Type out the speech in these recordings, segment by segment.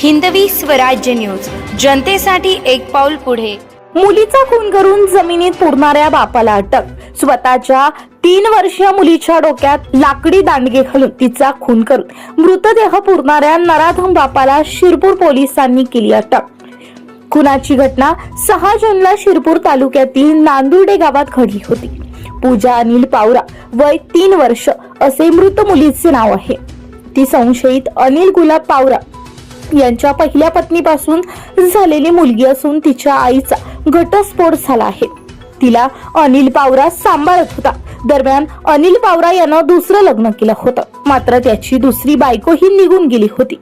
Hindavi Swarajya news. जनतेसाठी एक पाऊल पुढे. मुलीचा खून करून जमिनीत पुरणाऱ्या बापाला अटक. स्वतःच्या तीन वर्षीय मुलीच्या डोक्यात लाकडी दांडगे घालून तिचा खून करून मृतदेह पुरणाऱ्या नराधम बापाला शिरपूर पोलिसांनी केली अटक. खुनाची घटना सहा जूनला शिरपूर तालुक्यातील नांदुर्डे गावात घडली होती. पूजा अनिल पावरा वय तीन वर्ष असे मृत मुलीचे नाव आहे. ती संशयित अनिल गुलाब पावरा यांच्या पहिल्या पत्नीपासून झालेली मुलगी असून तिच्या आईचा घटस्फोट झाला आहे. तिला अनिल पावरा सांभाळत होता. दरम्यान अनिल पावरा यानं दुसरं लग्न केलं होतं. मात्र त्याची दुसरी बायकोही निघून गेली होती.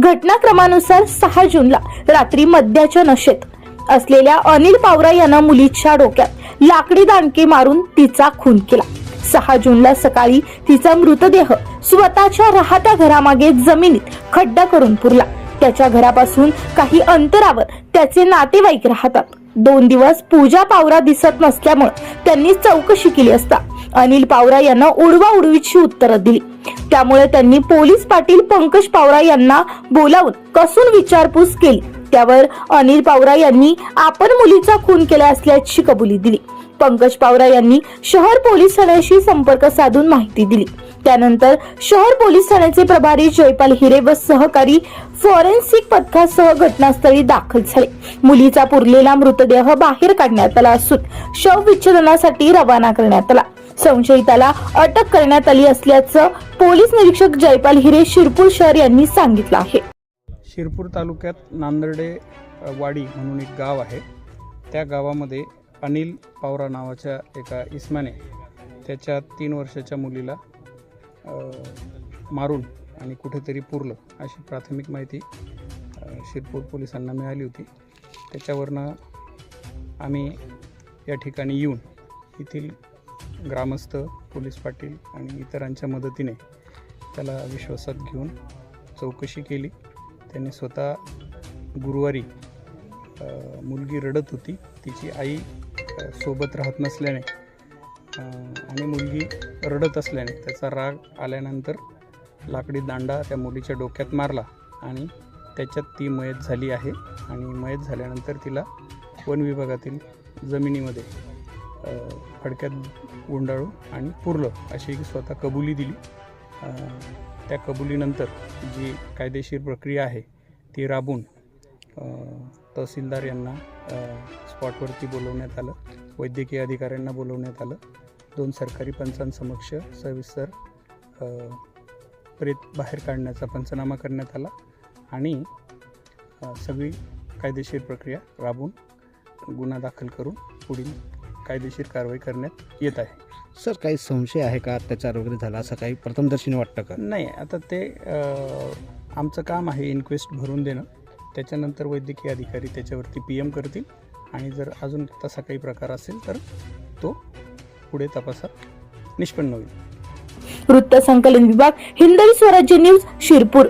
घटनाक्रमानुसार सहा जूनला रात्री मद्याच्या नशेत असलेल्या अनिल पावरा यानं मुलीच्या डोक्यात लाकडी दांडके मारून तिचा खून केला. सहा जूनला सकाळी तिचा मृतदेह स्वतःच्या राहत्या घरामागे जमिनीत खड्डा करून पुरला. त्याच्या घरापासून काही अंतरावर त्याचे नातेवाईक राहतात. दोन दिवस पूजा पावरा दिसत नसल्यामुळे त्यांनी चौकशी केली असता. अनिल पावरा यांना उडवा उडवीची उत्तरं दिली. त्यामुळे त्यांनी पोलीस पाटील पंकज पावरा यांना बोलावून कसून विचारपूस केली. त्यावर अनिल पावरा यांनी आपण मुलीचा खून केला असल्याची कबुली दिली. पंकज पावरा यांनी शहर पोलीस ठाण्याशी संपर्क साधून माहिती दिली. त्यानंतर शहर पोलीस ठाण्याचे प्रभारी जयपाल हिरे व सहकारी फॉरेन्सिक पथकासह घटनास्थळी दाखल झाले. मुलीचा पुरलेला मृतदेह बाहेर काढण्यात आला असून शव विच्छेदनासाठी रवाना करण्यात आला. संशयिताला अटक करण्यात आली असल्याचं पोलीस निरीक्षक जयपाल हिरे शिरपूर शहर यांनी सांगितलं आहे. शिरपूर तालुक्यात नांदर्डे वाडी म्हणून एक गाव आहे. त्या गावामध्ये अनिल पावरा नावाच्या एका इस्माने त्याच्या तीन वर्षाच्या मुलीला मारून आणि कुठेतरी पुरलं अशी प्राथमिक माहिती शिरपूर पोलिसांना मिळाली होती. त्याच्यावरनं आम्ही या ठिकाणी येऊन येथील ग्रामस्थ पोलीस पाटील आणि इतरांच्या मदतीने त्याला विश्वासात घेऊन चौकशी केली. त्यांनी स्वतः गुरुवारी मुलगी रडत होती. तिची आई सोबत राहत नसल्याने आणि मुलगी रडत असल्याने त्याचा राग आल्यानंतर लाकडी दांडा त्या मुलीच्या डोक्यात मारला आणि त्याच्यात ती मयत झाली आहे. आणि मयत झाल्यानंतर तिला वन विभागातील जमिनीमध्ये फडक्यात गुंडाळू आणि पुरलं अशी स्वतः कबुली दिली. त्या कबुलीनंतर जी कायदेशीर प्रक्रिया आहे ती राबून तहसीलदार यांना स्पॉटवरती बोलवण्यात आलं वैद्यकीय अधिकाऱ्यांना बोलवण्यात आलं. दोन सरकारी पंचांसमक्ष सविस्तर प्रेत बाहेर काढण्याचा पंचनामा करण्यात आला आणि सगळी कायदेशीर प्रक्रिया राबून गुन्हा दाखल करून पुढील कायदेशीर कारवाई करण्यात येत आहे. सर काही संशय आहे का? अत्याचार वगैरे झाला असं काही प्रथमदर्शनी वाटतं का? नाही आता ते आमचं काम आहे इन्क्वेस्ट भरून देणं. त्याच्यानंतर वैद्यकीय अधिकारी त्याच्यावरती पी एम करतील आणि जर अजून तसा काही प्रकार असेल तर तो पुढे तपासात निष्पन्न होईल. वृत्त संकलन विभाग हिंदवी स्वराज्य न्यूज शिरपूर.